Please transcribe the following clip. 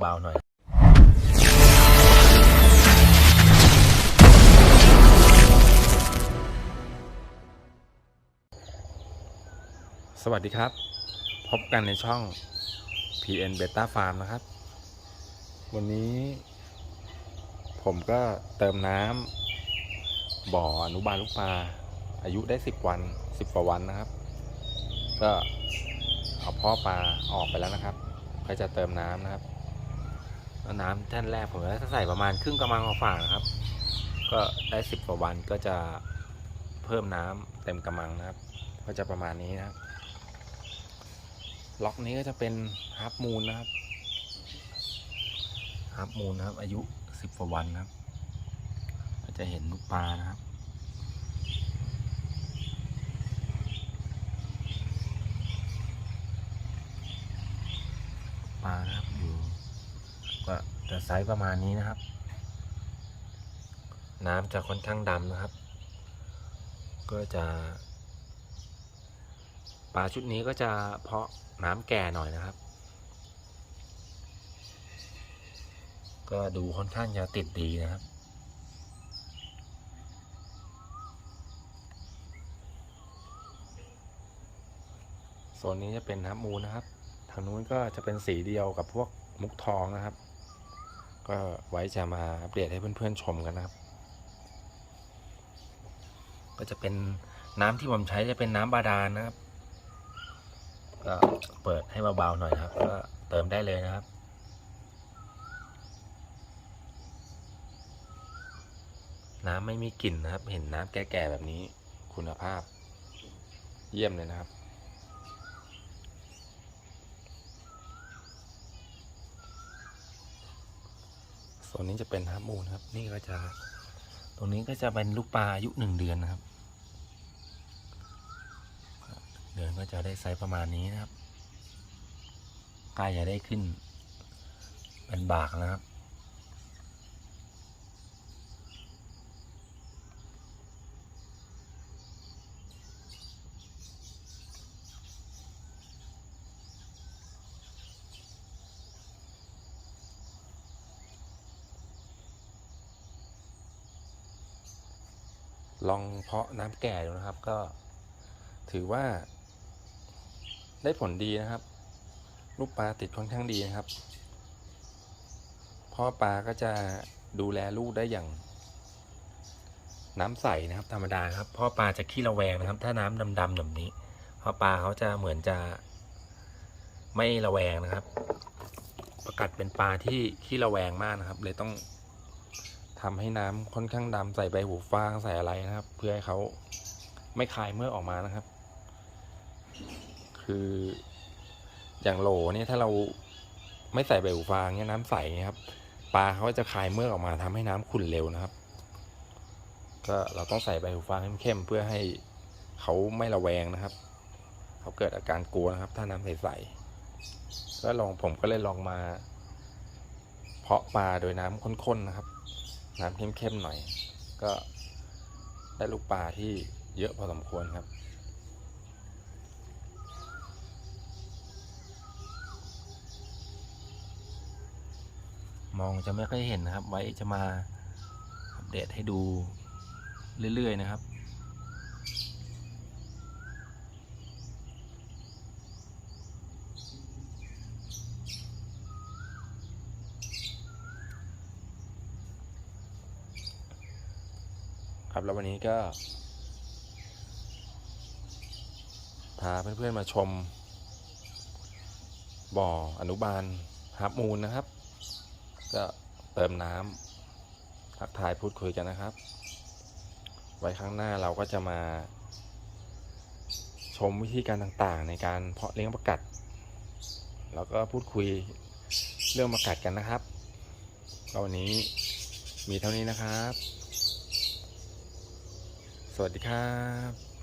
เบาๆหน่อยสวัสดีครับ พบกันในช่อง PN Beta Farm นะครับ วันนี้ ผมก็เติมน้ำบ่ออนุบาลลูกปลาอายุได้ 10 วัน 10กว่าวันนะครับ ก็เอาพ่อปลาออกไปแล้วนะครับ ก็จะเติมน้ำนะครับ น้ำแท่นแรกผมจะใส่ประมาณครึ่งกระมังฝานะครับ ก็ได้10กว่าวันก็จะเพิ่มน้ำเต็มกระมังนะครับ ก็จะประมาณนี้นะครับล็อกนี้ก็จะเป็นฮับมูลนะครับฮับมูลนะครับ อายุสิบกว่าวันนะครับ ก็จะเห็นลูกปลานะครับ ปลานะครับอยู่ ก็จะไซส์ประมาณนี้นะครับ น้ำจะค่อนข้างดำนะครับ ก็จะปลาชุดนี้ก็จะเพาะน้ำแก่หน่อยนะครับ ก็ดูค่อนข้างจะติดดีนะครับโซนนี้จะเป็นน้ำมูลนะครับ ทางนู้นก็จะเป็นสีเดียวกับพวกมุกทองนะครับ ก็ไว้จะมาอัปเดตให้เพื่อนๆชมกันนะครับ ก็จะเป็นน้ำที่ผมใช้จะเป็นน้ำบาดาลนะครับก็เปิดให้เบาๆหน่อยครับ ก็เติมได้เลยนะครับน้ำไม่มีกลิ่นนะครับ เห็นน้ำแก่ๆแบบนี้ คุณภาพ เยี่ยมเลยนะครับ ส่วนนี้จะเป็นฮับมูนะครับ นี่ก็จะตรงนี้ก็จะเป็นลูกปลาอายุหนึ่งเดือนนะครับ เดือนก็จะได้ไซส์ประมาณนี้นะครับใกล้จะได้ขึ้นเป็นบากนะครับ ลองเพาะน้ำแก่ดูนะครับ ก็ถือว่า ได้ผลดีนะครับ ลูกปลาติดค่อนข้างดีนะครับ พ่อปลาก็จะดูแลลูกได้อย่าง น้ำใสนะครับ ธรรมดาครับ พ่อปลาจะขี้ระแวงนะครับ ถ้าน้ำดำๆแบบนี้ พ่อปลาเขาจะเหมือนจะไม่ระแวงนะครับ ประกัดเป็นปลาที่ขี้ระแวงมากนะครับ เลยต้อง ทำให้น้ำค่อนข้างดำใส่ใบหูฟางใส่อะไรนะครับ เพื่อให้เขาไม่คายเมื่อออกมานะครับ คืออย่างโหลเนี่ยถ้าเราไม่ใส่ใบหูฟางเนี่ยน้ำใสนะครับปลาเขาจะคายเมื่อออกมาทำให้น้ำขุ่นเร็วนะครับ ก็เราต้องใส่ใบหูฟางเข้มๆเพื่อให้เขาไม่ระแวงนะครับเขาเกิดอาการกลัวนะครับ ถ้าน้ำใสๆก็ลองผมก็เลยลองมา เพาะปลาโดยน้ำข้นๆนะครับ น้ำเข้มๆหน่อย ก็ได้ลูกปลาที่เยอะพอสมควรครับมองจะไม่ค่อยเห็นนะครับ ไว้จะมาอัปเดตให้ดูเรื่อย ๆ นะครับ ครับแล้ววันนี้ก็ พาเพื่อนๆมาชม บ่ออนุบาลฮับมูลนะครับ ก็เติมน้ำทักทายพูดคุยกันนะครับ ไว้ข้างหน้าเราก็จะมา ชมวิธีการต่างๆ ในการเพาะเลี้ยงประกัด แล้วก็พูดคุยเรื่องประกัดกันนะครับวันนี้มีเท่านี้นะครับ สวัสดีครับ